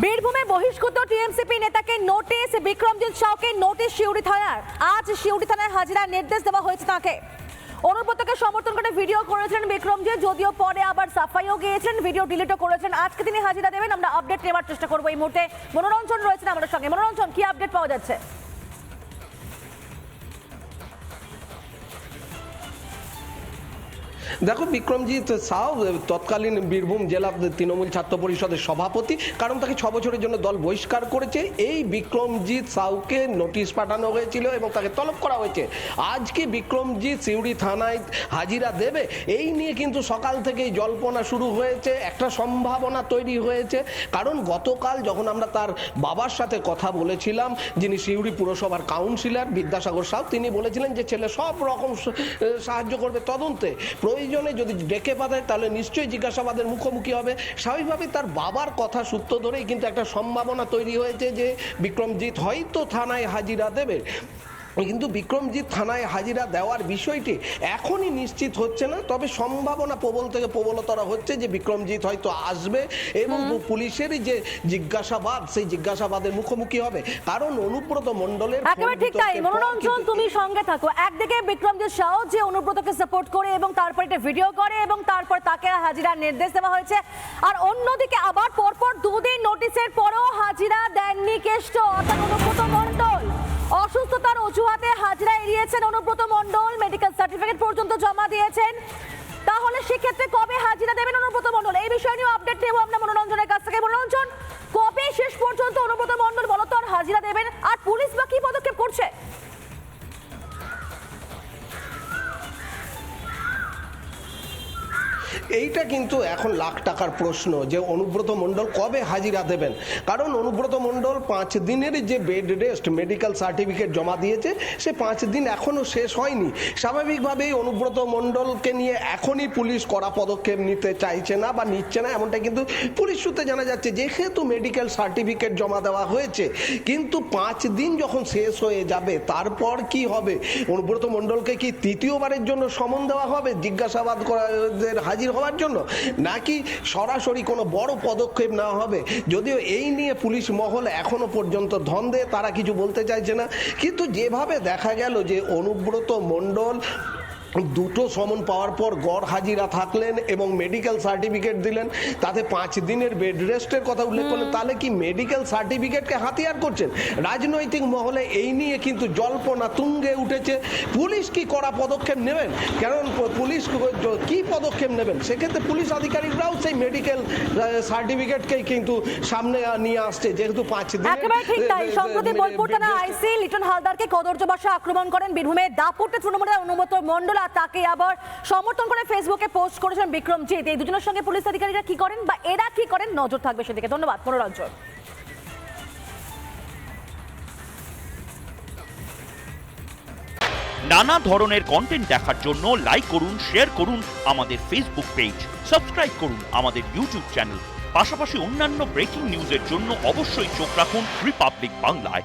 বীরভূমে বহিষ্কৃত টিএমসিপি নেতাকে নোটিশ, বিক্রমজিৎ সাউকে নোটিশ শিউরি থানার। আজ শিউরি থানায় হাজিরার নির্দেশ দেওয়া হয়েছে তাকে। অনুব্রতকে সমর্থন করে ভিডিও করেছেন বিক্রমজিৎ, যদিও পরে আবার সাফাইও গিয়েছেন, ভিডিও ডিলিটও করেছেন। আজকে তিনি হাজিরা দেবেন, আমরা আপডেট নেওয়ার চেষ্টা করব এই মুহূর্তে। মনোরঞ্জন রয়েছেন আমাদের সঙ্গে। মনোরঞ্জন, কি আপডেট পাওয়া যাচ্ছে? দেখো বিক্রমজিৎ সাউ তৎকালীন বীরভূম জেলা তৃণমূল ছাত্র পরিষদের সভাপতি, কারণ তাকে ছ বছরের জন্য দল বহিষ্কার করেছে। এই বিক্রমজিৎ সাউকে নোটিশ পাঠানো হয়েছিল এবং তাকে তলব করা হয়েছে। আজকে বিক্রমজিৎ সিউড়ি থানায় হাজিরা দেবে? এই নিয়ে কিন্তু সকাল থেকেই জল্পনা শুরু হয়েছে, একটা সম্ভাবনা তৈরি হয়েছে। কারণ গতকাল যখন আমরা তার বাবার সাথে কথা বলেছিলাম, যিনি সিউড়ি পুরসভার কাউন্সিলর বিদ্যাসাগর সাউ, তিনি বলেছিলেন যে ছেলে সব রকম সাহায্য করবে তদন্তে। প্রয়োজনে যদি ডেকে পাঠায়, তাহলে নিশ্চয়ই জিজ্ঞাসাবাদের মুখোমুখি হবে। স্বাভাবিকভাবেই তার বাবার কথা সূত্র ধরেই কিন্তু একটা সম্ভাবনা তৈরি হয়েছে যে বিক্রমজিৎ হয়তো থানায় হাজিরা দেবে। কিন্তু বিক্রমজিৎ থানায় হাজিরা দেওয়ার বিষয়টি এখনই নিশ্চিত হচ্ছে না তবে সম্ভাবনা প্রবল থেকে প্রবলতর হচ্ছে যে বিক্রমজিৎ হয়তো আসবে এবং পুলিশেরই যে জিজ্ঞাসাবাদ সেই জিজ্ঞাসাবাদের মুখোমুখি হবে। কারণ অনুব্রত মণ্ডলের একেবারে ঠিক তাই। মনোরঞ্জন তুমি সঙ্গে থাকো। একদিকে বিক্রমজিৎ সাউ যে অনুব্রতকে সাপোর্ট করে এবং তারপর এটা ভিডিও করে এবং তারপর তাকে হাজিরার নির্দেশ দেওয়া হয়েছে। আর অন্যদিকে আবার পরপর দুদিন নোটিশের পরও হাজিরা দেননি কেষ্ট। অর্থাৎ হাজিরা এড়িয়েছেন অনুব্রত মন্ডল মেডিকেল সার্টিফিকেট পর্যন্ত জমা দিয়েছেন। তাহলে সেক্ষেত্রে কবে হাজিরা দেবেন অনুব্রত মন্ডল এই বিষয় নিয়ে আপডেট নেব আমরা মনোরঞ্জনের কাছ থেকে। মনোরঞ্জন, কবে শেষ পর্যন্ত এইটা কিন্তু এখন লাখ টাকার প্রশ্ন যে অনুব্রত মণ্ডল কবে হাজিরা দেবেন। কারণ অনুব্রত মণ্ডল পাঁচ দিনের যে বেড রেস্ট, মেডিকেল সার্টিফিকেট জমা দিয়েছে, সে পাঁচ দিন এখনও শেষ হয়নি। স্বাভাবিকভাবেই অনুব্রত মণ্ডলকে নিয়ে এখনই পুলিশ কড়া পদক্ষেপ নিতে চাইছে না বা নিচ্ছে না এমনটা কিন্তু পুলিশ সূত্রে জানা যাচ্ছে। যেহেতু মেডিকেল সার্টিফিকেট জমা দেওয়া হয়েছে, কিন্তু পাঁচ দিন যখন শেষ হয়ে যাবে, তারপর কি হবে? অনুব্রত মণ্ডলকে কি তৃতীয়বারের জন্য সমন দেওয়া হবে? জিজ্ঞাসাবাদ করাদের হাজির হওয়ার জন্য নাকি সরাসরি কোনো বড় পদক্ষেপ নেওয়া হবে? যদিও এই নিয়ে পুলিশ মহল এখনও পর্যন্ত ধন্দে তারা কিছু বলতে চাইছে না। কিন্তু যেভাবে দেখা গেল যে অনুব্রত মণ্ডল দুটো সমন পাওয়ার পর গড় হাজিরা থাকলেন এবং মেডিকেল সার্টিফিকেট দিলেন। তাতে পাঁচ দিনের বেড রেস্টের কথা উল্লেখ করলেন। তাহলে কি মেডিকেল সার্টিফিকেটকে হাতিয়ার করছেন? রাজনৈতিক মহলে এই নিয়ে কিন্তু জল্পনা তুঙ্গে উঠেছে। পুলিশ কি করা পদক্ষেপ নেবেন? কারণ পুলিশ কি পদক্ষেপ নেবেন? সেক্ষেত্রে পুলিশ আধিকারিকরাও সেই মেডিকেল সার্টিফিকেটকেই কিন্তু সামনে নিয়ে আসছে। যেহেতু পাঁচ দিন একেবারে ঠিক তাই। সম্প্রতি বোলপুর থানা আইসি লিটন হালদারকে কদর্য ভাষা আক্রমণ করেন বীরভূমে দাপুরতে তৃণমূলের অনুমত মণ্ডল আর তাকে আবার সমর্থন করে ফেসবুকে পোস্ট করেছেন বিক্রমজিৎ। এই দুজনের সঙ্গে পুলিশ আধিকারিকরা কি করেন বা এরা কি করেন? নজর থাকবে সেদিকে। ধন্যবাদ, মনোরঞ্জন। নানা ধরনের কন্টেন্ট দেখার জন্য লাইক করুন শেয়ার করুন আমাদের ফেসবুক পেজ সাবস্ক্রাইব করুন আমাদের ইউটিউব চ্যানেল পাশাপাশি অন্যান্য ব্রেকিং নিউজের জন্য অবশ্যই চোখ রাখুন রিপাবলিক বাংলায়